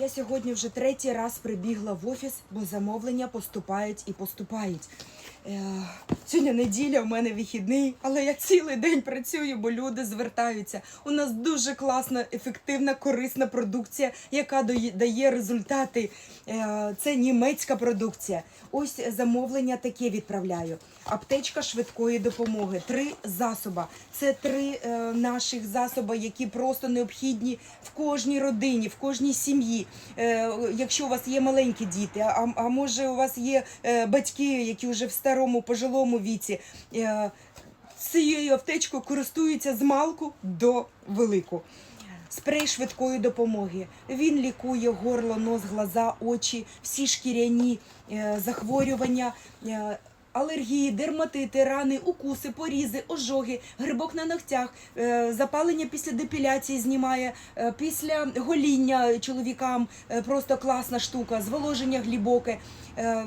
Я сьогодні вже третій раз прибігла в офіс, бо замовлення поступають і поступають. Е, сьогодні неділя, у мене вихідний, але я цілий день працюю, бо люди звертаються. У нас дуже класна, ефективна, корисна продукція, яка дає- результати. Е, це німецька продукція. Ось замовлення таке відправляю. Аптечка швидкої допомоги. Три засоби. Це три е, наших засоби, які просто необхідні в кожній родині, в кожній сім'ї. Якщо у вас є маленькі діти, а, може у вас є батьки, які вже в старому пожилому віці. Е, цією аптечкою користуються з малку до велику. Спрей швидкої допомоги. Він лікує горло, нос, глаза, очі, всі шкіряні е, захворювання. Алергії, дерматити, рани, укуси, порізи, ожоги, грибок на ногтях, е, запалення після депіляції знімає, е, після гоління чоловікам е, просто класна штука, зволоження глибоке.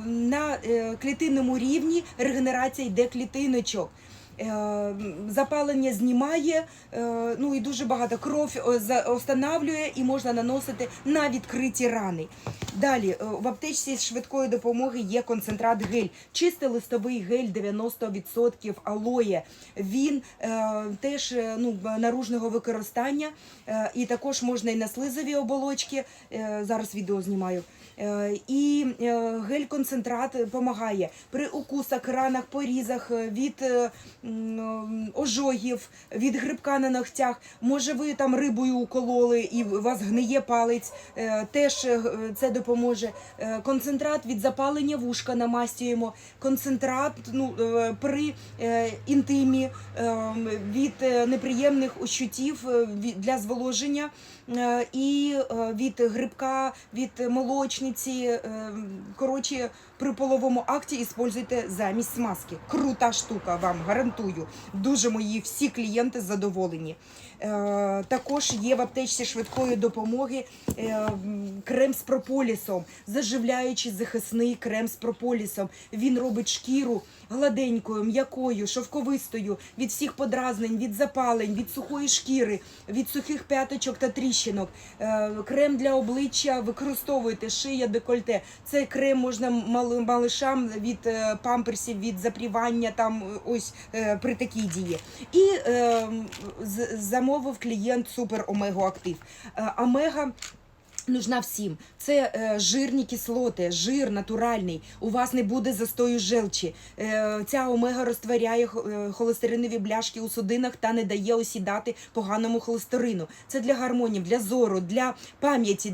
На клітинному рівні регенерація йде клітиночок. Е, Запалення знімає, е, ну і дуже багато кров е, останавлює і можна наносити на відкриті рани. Далі в аптечці швидкої допомоги є концентрат гель, чистий листовий гель 90% алоє. Він теж ну, наружного використання, і також можна і на слизові оболочки. зараз відео знімаю. Е, І е, гель-концентрат допомагає при укусах, ранах, порізах е, від ожогів, від грибка на ногтях. Може, ви там рибою укололи і у вас гниє палець, теж це допоможе. Концентрат від запалення вушка намастюємо. Концентрат ну, при інтимі від неприємних ощутів для зволоження і від грибка, від молочниці. е, Коротше, при половому акті іспользуйте замість смазки. Крута штука, вам гарантую. Дуже мої всі клієнти задоволені. Е, Також є в аптечці швидкої допомоги е, крем з прополісом, заживляючий захисний крем з прополісом. Він робить шкіру гладенькою, м'якою, шовковистою від всіх подразнень, від запалень, від сухої шкіри, від сухих п'яточок та тріщинок. Е, Крем для обличчя використовуйте, шия, декольте. Цей крем можна мали- малишам від е, памперсів, від запрівання там е, ось при такій дії. І е, з- замовив клієнт супер омего актив. Омега Нужна всім. Це е, жирні кислоти, жир натуральний. У вас не буде застою желчі. Е, ця омега розтворяє е, холестеринові бляшки у судинах та не дає осідати поганому холестерину. Це для гармонів, для зору, для пам'яті.